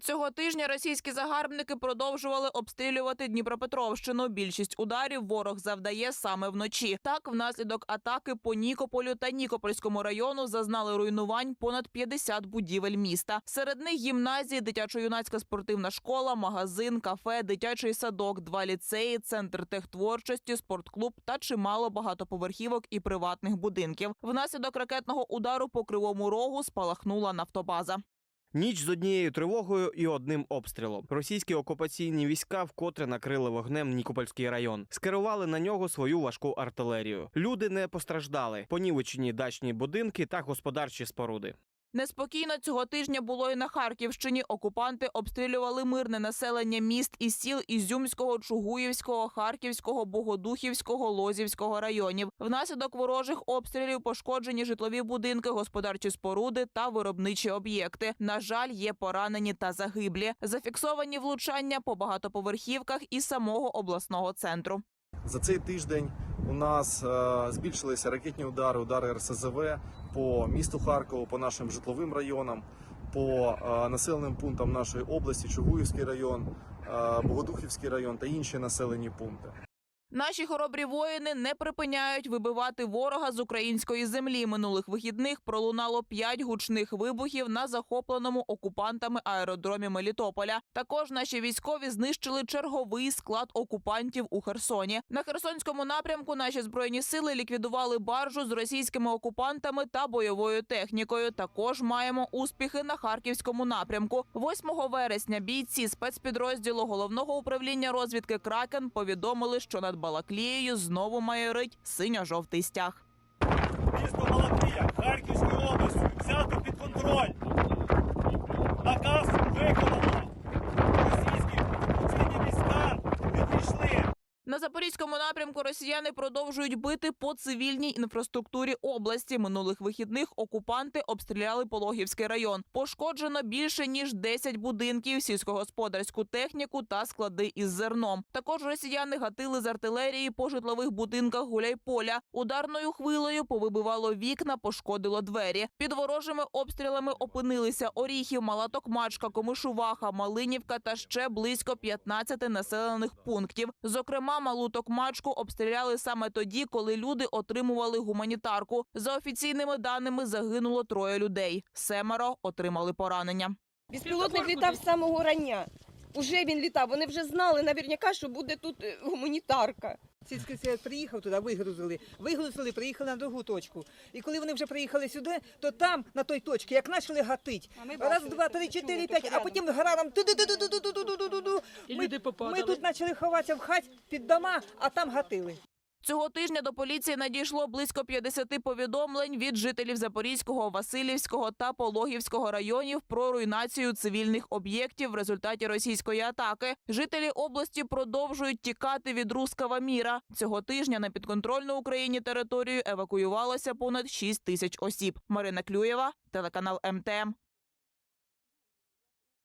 Цього тижня російські загарбники продовжували обстрілювати Дніпропетровщину. Більшість ударів ворог завдає саме вночі. Так, внаслідок атаки по Нікополю та Нікопольському району зазнали руйнувань понад 50 будівель міста. Серед них гімназії, дитячо-юнацька спортивна школа, магазин, кафе, дитячий садок, два ліцеї, центр техтворчості, спортклуб та чимало багатоповерхівок і приватних будинків. Внаслідок ракетного удару по кривому рогу спалахнула нафтобаза. Ніч з однією тривогою і одним обстрілом. Російські окупаційні війська вкотре накрили вогнем Нікопольський район. Скерували на нього свою важку артилерію. Люди не постраждали. Понівечені дачні будинки та господарчі споруди. Неспокійно цього тижня було і на Харківщині. Окупанти обстрілювали мирне населення міст і сіл Ізюмського, Чугуївського, Харківського, Богодухівського, Лозівського районів. Внаслідок ворожих обстрілів пошкоджені житлові будинки, господарчі споруди та виробничі об'єкти. На жаль, є поранені та загиблі. Зафіксовані влучання по багатоповерхівках і самого обласного центру. За цей тиждень у нас е, збільшилися ракетні удари, удари РСЗВ по місту Харкову, по нашим житловим районам, по е, населеним пунктам нашої області, Чугуївський район, е, Богодухівський район та інші населені пункти. Наші хоробрі воїни не припиняють вибивати ворога з української землі. Минулих вихідних пролунало п'ять гучних вибухів на захопленому окупантами аеродромі Мелітополя. Також наші військові знищили черговий склад окупантів у Херсоні. На Херсонському напрямку наші збройні сили ліквідували баржу з російськими окупантами та бойовою технікою. Також маємо успіхи на харківському напрямку. 8 вересня бійці спецпідрозділу головного управління розвідки Кракен повідомили, що над Балаклією знову майорить синьо-жовтий стяг. Місто Балаклія Харківської області взято під контроль. Наказ виконано. Російські окупаційні війська відійшли. На запорізькому напрямку росіяни продовжують бити по цивільній інфраструктурі області. Минулих вихідних окупанти обстріляли Пологівський район. Пошкоджено більше ніж 10 будинків, сільськогосподарську техніку та склади із зерном. Також росіяни гатили з артилерії по житлових будинках Гуляйполя. Ударною хвилею повибивало вікна, пошкодило двері. Під ворожими обстрілами опинилися Оріхів, Мала Токмачка, Комишуваха, Малинівка та ще близько 15 населених пунктів. Зокрема, Малу Токмачку обстріляли саме тоді, коли люди отримували гуманітарку. За офіційними даними загинуло троє людей. Семеро отримали поранення. Безпілотник літав з самого рання. Уже він літав. Вони вже знали наверняка, що буде тут е, гуманітарка. Сільський совет приїхав туди, вигрузили, вигрузили, приїхали на другу точку. І коли вони вже приїхали сюди, то там, на той точці, як почали гатити, раз, два, три, чотири, п'ять, а потім градом ми, ми тут почали ховатися в хаті під дома, а там гатили. Цього тижня до поліції надійшло близько 50 повідомлень від жителів Запорізького, Васильівського та Пологівського районів про руйнацію цивільних об'єктів в результаті російської атаки. Жителі області продовжують тікати від рускава міра. Цього тижня на підконтрольну Україні територію евакуювалося понад 6 тисяч осіб. Марина Клюєва, телеканал МТМ.